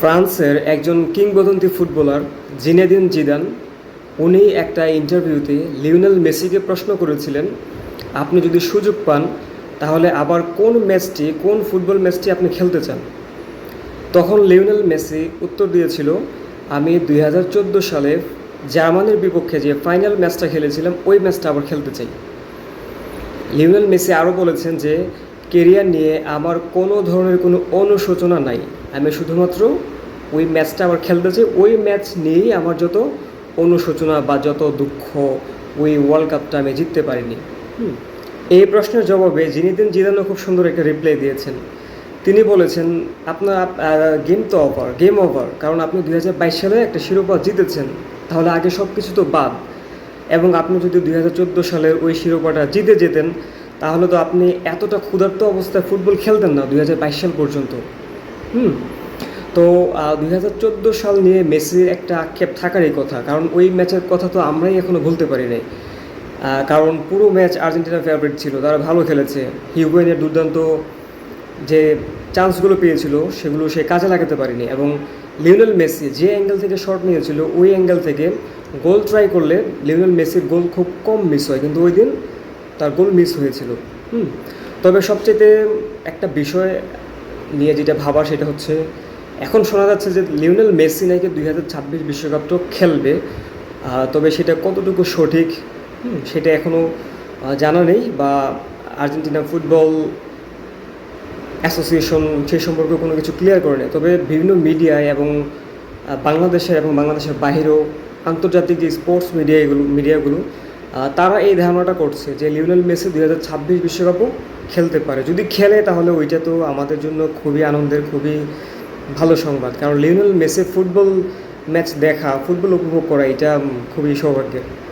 ফ্রান্সের একজন কিংবদন্তি ফুটবলার জিনেদিন জিদান, উনি একটা ইন্টারভিউতে লিওনেল মেসিকে প্রশ্ন করেছিলেন, আপনি যদি সুযোগ পান, তাহলে আবার কোন ম্যাচটি, কোন ফুটবল ম্যাচটি আপনি খেলতে চান? তখন লিওনেল মেসি উত্তর দিয়েছিল, আমি দুই হাজার চোদ্দ সালে জার্মানির বিপক্ষে যে ফাইনাল ম্যাচটা খেলেছিলাম, ওই ম্যাচটা আবার খেলতে চাই। লিওনেল মেসি আরও বলেছেন যে কেরিয়ার নিয়ে আমার কোনো ধরনের কোনো অনুশোচনা নাই। আমি শুধুমাত্র ওই ম্যাচটা আবার খেলতে চাই। ওই ম্যাচ নিয়েই আমার যত অনুশোচনা বা যত দুঃখ, ওই ওয়ার্ল্ড কাপটা আমি জিততে পারিনি। হুম। এই প্রশ্নের জবাবে জিনিদিন জিদানও খুব সুন্দর একটা রিপ্লাই দিয়েছেন। তিনি বলেছেন, আপনার গেম তো ওভার গেম ওভার কারণ আপনি দুই হাজার বাইশ সালে একটা শিরোপা জিতেছেন। তাহলে আগে সব কিছু তো বাদ। এবং আপনি যদি দুই সালের ওই শিরোপাটা জিতে যেতেন তাহলে তো আপনি এতটা ক্ষুধার্ত অবস্থায় ফুটবল খেলতেন না দুই হাজার বাইশ সাল পর্যন্ত। হুম? তো দুই হাজার চোদ্দ সাল নিয়ে মেসির একটা আক্ষেপ থাকারই কথা, কারণ ওই ম্যাচের কথা তো আমরাই এখনও ভুলতে পারি নাই। কারণ পুরো ম্যাচ আর্জেন্টিনার ফেভারিট ছিল, তারা ভালো খেলেছে। হিউগোয়েনের দুর্দান্ত যে চান্সগুলো পেয়েছিল, সেগুলো সে কাজে লাগাতে পারেনি এবং লিওনেল মেসি যে অ্যাঙ্গেল থেকে শট নিয়েছিল, ওই অ্যাঙ্গেল থেকে গোল ট্রাই করলে লিওনেল মেসির গোল খুব কম মিস হয়। কিন্তু ওই দিন তার গোল মিস হয়েছিল। হুম? তবে সবচেয়ে একটা বিষয় নিয়ে যেটা ভাবা সেটা হচ্ছে এখন শোনা যাচ্ছে যে লিওনেল মেসি নাকি দুই হাজার ছাব্বিশ বিশ্বকাপটাও খেলবে তবে সেটা কতটুকু সঠিক সেটা এখনও জানা নেই বা আর্জেন্টিনা ফুটবল অ্যাসোসিয়েশন সেই সম্পর্কে কোনো কিছু ক্লিয়ার করে নেই। তবে বিভিন্ন মিডিয়ায় এবং আহ, বাংলাদেশের এবং বাংলাদেশের বাহিরেও আন্তর্জাতিক যে স্পোর্টস মিডিয়াগুলো মিডিয়াগুলো আহ, তারা এই ধারণাটা করছে যে লিওনেল মেসি দুই হাজার ছাব্বিশ বিশ্বকাপও খেলতে পারে। যদি খেলে, তাহলে ওইটা তো আমাদের জন্য খুবই আনন্দের, খুবই ভালো সংবাদ। কারণ লিওনেল মেসি ফুটবল ম্যাচ দেখা, ফুটবল উপভোগ করা, এটা খুবই সৌভাগ্যের।